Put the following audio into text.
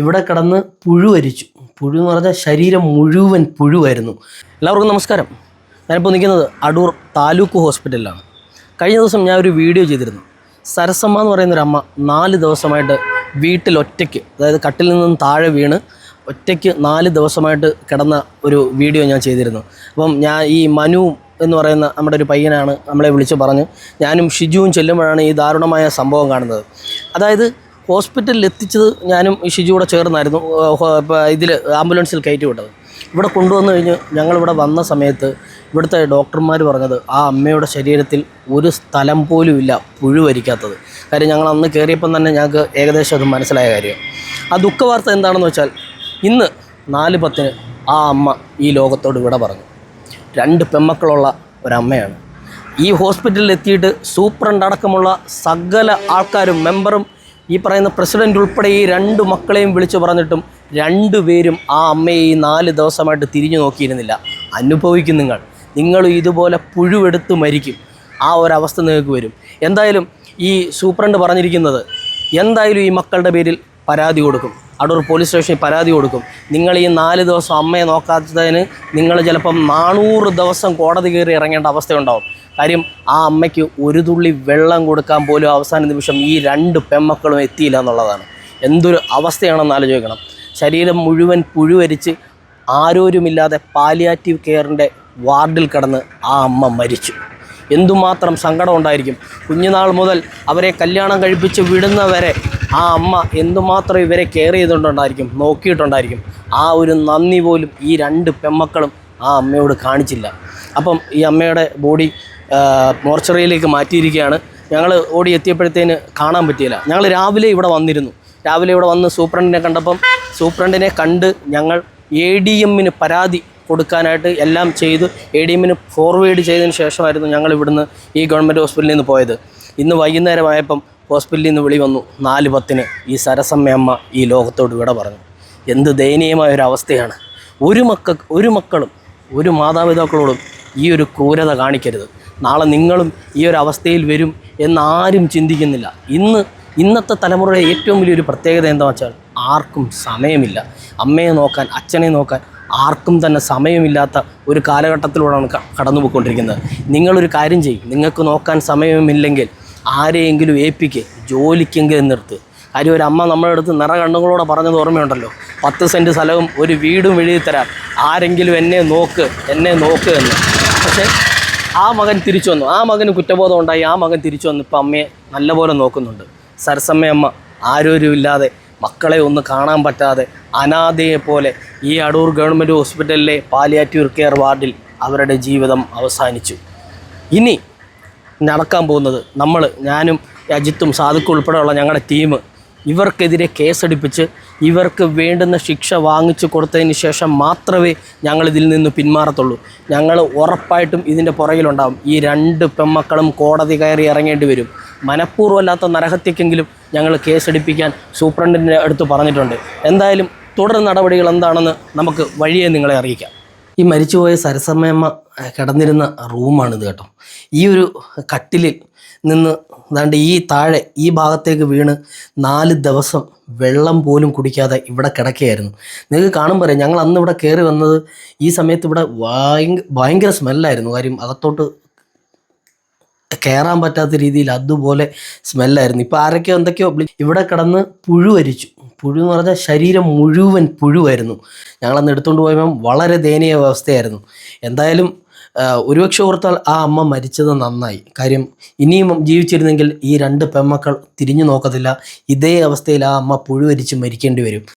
ഇവിടെ കിടന്ന് പുഴുവരിച്ചു പുഴു എന്ന് പറഞ്ഞാൽ ശരീരം മുഴുവൻ പുഴുവായിരുന്നു. എല്ലാവർക്കും നമസ്കാരം. ഞാനിപ്പോൾ നിൽക്കുന്നത് അടൂർ താലൂക്ക് ഹോസ്പിറ്റലിലാണ്. കഴിഞ്ഞ ദിവസം ഞാൻ ഒരു വീഡിയോ ചെയ്തിരുന്നു. സരസമ്മ എന്ന് പറയുന്ന ഒരു അമ്മ നാല് ദിവസമായിട്ട് വീട്ടിൽ ഒറ്റയ്ക്ക് അതായത് കട്ടിൽ നിന്നും താഴെ വീണ് ഒറ്റയ്ക്ക് നാല് ദിവസമായിട്ട് കിടന്ന ഒരു വീഡിയോ ഞാൻ ചെയ്തിരുന്നു. അപ്പം ഞാൻ ഈ മനു എന്ന് പറയുന്ന നമ്മുടെ ഒരു പയ്യനാണ് നമ്മളെ വിളിച്ച് പറഞ്ഞു ഞാനും ഷിജുവും ചെല്ലുമ്പോഴാണ് ഈ ദാരുണമായ സംഭവം കാണുന്നത്. അതായത് ഹോസ്പിറ്റലിൽ എത്തിച്ചത് ഞാനും ഷിജു കൂടെ ചേർന്നായിരുന്നു. ഇതിൽ ആംബുലൻസിൽ കയറ്റി വിട്ടത്. ഇവിടെ കൊണ്ടുവന്നു കഴിഞ്ഞ് ഞങ്ങളിവിടെ വന്ന സമയത്ത് ഇവിടുത്തെ ഡോക്ടർമാർ പറഞ്ഞത് ആ അമ്മയുടെ ശരീരത്തിൽ ഒരു സ്ഥലം പോലും ഇല്ല പുഴുവരിക്കാത്തത് കാര്യം ഞങ്ങൾ അന്ന് കയറിയപ്പം തന്നെ ഞങ്ങൾക്ക് ഏകദേശം അത് മനസ്സിലായ കാര്യം. ആ ദുഃഖവാർത്ത എന്താണെന്ന് വെച്ചാൽ ഇന്ന് നാല് പത്തിന് ആ അമ്മ ഈ ലോകത്തോട് ഇവിടെ പറഞ്ഞു. രണ്ട് പെമ്മക്കളുള്ള ഒരമ്മയാണ്. ഈ ഹോസ്പിറ്റലിൽ എത്തിയിട്ട് സൂപ്രണ്ട് അടക്കമുള്ള സകല ആൾക്കാരും മെമ്പറും ഈ പറയുന്ന പ്രസിഡന്റ് ഉൾപ്പെടെ ഈ രണ്ട് മക്കളെയും വിളിച്ചു പറഞ്ഞിട്ടും രണ്ടുപേരും ആ അമ്മയെ ഈ നാല് ദിവസമായിട്ട് തിരിഞ്ഞു നോക്കിയിരുന്നില്ല. അനുഭവിക്കും നിങ്ങൾ. നിങ്ങൾ ഇതുപോലെ പുഴുവെടുത്ത് മരിക്കും. ആ ഒരവസ്ഥ നിങ്ങൾക്ക് വരും. എന്തായാലും ഈ സൂപ്രണ്ട് പറഞ്ഞിരിക്കുന്നത് എന്തായാലും ഈ മക്കളുടെ പേരിൽ പരാതി കൊടുക്കും. അടൂർ പോലീസ് സ്റ്റേഷനിൽ പരാതി കൊടുക്കും. നിങ്ങൾ ഈ നാല് ദിവസം അമ്മയെ നോക്കാത്തതിന് നിങ്ങൾ ചിലപ്പം നാനൂറ് ദിവസം കോടതി കയറി ഇറങ്ങേണ്ട അവസ്ഥയുണ്ടാവും. കാര്യം ആ അമ്മയ്ക്ക് ഒരു തുള്ളി വെള്ളം കൊടുക്കാൻ പോലും അവസാന നിമിഷം ഈ രണ്ട് പെമ്മക്കളും എത്തിയില്ല എന്നുള്ളതാണ്. എന്തൊരു അവസ്ഥയാണെന്ന് ആലോചിക്കണം. ശരീരം മുഴുവൻ പുഴുവരിച്ച് ആരോരുമില്ലാതെ പാലിയാറ്റീവ് കെയറിന്റെ വാർഡിൽ കിടന്ന് ആ അമ്മ മരിച്ചു. എന്തുമാത്രം സങ്കടം ഉണ്ടായിരിക്കും. കുഞ്ഞുനാൾ മുതൽ അവരെ കല്യാണം കഴിപ്പിച്ച് വിടുന്നവരെ ആ അമ്മ എന്തുമാത്രം ഇവരെ കെയർ ചെയ്തുകൊണ്ടുണ്ടായിരിക്കും നോക്കിയിട്ടുണ്ടായിരിക്കും. ആ ഒരു നന്ദി പോലും ഈ രണ്ട് പെമ്മക്കളും ആ അമ്മയോട് കാണിച്ചില്ല. അപ്പം ഈ അമ്മയുടെ ബോഡി മോർച്ചറിയിലേക്ക് മാറ്റിയിരിക്കുകയാണ്. ഞങ്ങൾ ഓടി എത്തിയപ്പോഴത്തേന് കാണാൻ പറ്റിയില്ല. ഞങ്ങൾ രാവിലെ ഇവിടെ വന്നിരുന്നു. രാവിലെ ഇവിടെ വന്ന് സൂപ്രണ്ടിനെ കണ്ടപ്പം സൂപ്രണ്ടിനെ കണ്ട് ഞങ്ങൾ എ ഡി എമ്മിന് പരാതി കൊടുക്കാനായിട്ട് എല്ലാം ചെയ്ത്. എ ഡി എമ്മിന് ഫോർവേഡ് ചെയ്തതിന് ശേഷമായിരുന്നു ഞങ്ങൾ ഇവിടുന്ന് ഈ ഗവൺമെന്റ് ഹോസ്പിറ്റലിൽ നിന്ന് പോയത്. ഇന്ന് വൈകുന്നേരമായപ്പം ഹോസ്പിറ്റലിൽ നിന്ന് വിളി വന്നു. നാല് പത്തിന് ഈ സരസമ്മയമ്മ ഈ ലോകത്തോട് വിട പറഞ്ഞു. എന്ത് ദയനീയമായ ഒരു അവസ്ഥയാണ് ഒരു മക്ക ഒരു മക്കളും ഒരു മാതാപിതാക്കളോടും ഈ ഒരു ക്രൂരത കാണിക്കരുത്. നാളെ നിങ്ങളും ഈ ഒരു അവസ്ഥയിൽ വരും എന്നാരും ചിന്തിക്കുന്നില്ല. ഇന്ന് ഇന്നത്തെ തലമുറയുടെ ഏറ്റവും വലിയൊരു പ്രത്യേകത എന്താ വെച്ചാൽ ആർക്കും സമയമില്ല. അമ്മയെ നോക്കാൻ അച്ഛനെ നോക്കാൻ ആർക്കും തന്നെ സമയമില്ലാത്ത ഒരു കാലഘട്ടത്തിലൂടെയാണ് കടന്നു പോയിക്കൊണ്ടിരിക്കുന്നത് നിങ്ങളൊരു കാര്യം ചെയ്യും. നിങ്ങൾക്ക് നോക്കാൻ സമയമില്ലെങ്കിൽ ആരെയെങ്കിലും ഏൽപ്പിക്ക് ജോലിക്കെങ്കിലും നിർത്ത്. കാര്യം ഒരു അമ്മ നമ്മുടെ അടുത്ത് നിറ കണ്ണുകളോടെ പറഞ്ഞത് ഓർമ്മയുണ്ടല്ലോ? പത്ത് സെന്റ് സ്ഥലവും ഒരു വീടും എഴുതി തരാം ആരെങ്കിലും എന്നെ നോക്ക് എന്നെ നോക്ക് എന്ന്. പക്ഷേ ആ മകൻ തിരിച്ചു വന്നു. ആ മകന് കുറ്റബോധം ഉണ്ടായി. ആ മകൻ തിരിച്ചു വന്നു ഇപ്പം അമ്മയെ നല്ലപോലെ നോക്കുന്നുണ്ട്. സരസമ്മയമ്മ ആരോരുമില്ലാതെ മക്കളെ ഒന്ന് കാണാൻ പറ്റാതെ അനാഥയെ പോലെ ഈ അടൂർ ഗവൺമെന്റ് ഹോസ്പിറ്റലിലെ പാലിയാറ്റീവ് കെയർ വാർഡിൽ അവരുടെ ജീവിതം അവസാനിച്ചു. ഇനി നടക്കാൻ പോകുന്നത്. നമ്മൾ ഞാനും അജിത്തും സാധുക്കും ഉൾപ്പെടെയുള്ള ഞങ്ങളുടെ ടീം ഇവർക്കെതിരെ കേസെടുപ്പിച്ച് ഇവർക്ക് വേണ്ടുന്ന ശിക്ഷ വാങ്ങിച്ചു കൊടുത്തതിന് ശേഷം മാത്രമേ ഞങ്ങൾ ഇതിൽ നിന്ന് പിന്മാറത്തുള്ളൂ. ഞങ്ങൾ ഉറപ്പായിട്ടും ഇതിന്റെ പുറകിലുണ്ടാകും ഈ രണ്ട് പെമ്മക്കളും കോടതി കയറി ഇറങ്ങേണ്ടി വരും. മനഃപൂർവമല്ലാത്ത നരഹത്യക്കെങ്കിലും ഞങ്ങൾ കേസെടുപ്പിക്കാൻ സൂപ്രണ്ടിന്റെ അടുത്ത് പറഞ്ഞിട്ടുണ്ട്. എന്തായാലും തുടർ നടപടികൾ എന്താണെന്ന് നമുക്ക് വഴിയെ നിങ്ങളെ അറിയിക്കാം. ഈ മരിച്ചുപോയ സരസമ്മയമ്മ കിടന്നിരുന്ന റൂമാണിത് കേട്ടോ. ഈ ഒരു കട്ടിലിൽ നിന്ന് അതാണ്ട് ഈ താഴെ ഈ ഭാഗത്തേക്ക് വീണ് നാല് ദിവസം വെള്ളം പോലും കുടിക്കാതെ ഇവിടെ കിടക്കുകയായിരുന്നു. നിങ്ങൾക്ക് കാണുമ്പോൾ പറയാം ഞങ്ങൾ അന്ന് ഇവിടെ കയറി വന്നത് ഈ സമയത്ത് ഇവിടെ ഭയങ്കര സ്മെല്ലായിരുന്നു. കാര്യം അകത്തോട്ട് കയറാൻ പറ്റാത്ത രീതിയിൽ അതുപോലെ സ്മെല്ലായിരുന്നു. ഇപ്പോൾ ആരൊക്കെയോ എന്തൊക്കെയോ ഇവിടെ കിടന്ന് പുഴുവരിച്ചു പുഴു എന്ന് പറഞ്ഞാൽ ശരീരം മുഴുവൻ പുഴുവായിരുന്നു. ഞങ്ങളന്ന് എടുത്തുകൊണ്ട് പോയപ്പോൾ വളരെ ദയനീയ അവസ്ഥയായിരുന്നു. എന്തായാലും ഒരുപക്ഷെ ഓർത്താൽ ആ അമ്മ മരിച്ചത് നന്നായി. കാര്യം ഇനിയും ജീവിച്ചിരുന്നെങ്കിൽ ഈ രണ്ട് പെമ്മക്കൾ തിരിഞ്ഞു നോക്കത്തില്ല. ഇതേ അവസ്ഥയിൽ ആ അമ്മ പുഴുവരിച്ച് മരിക്കേണ്ടി വരും.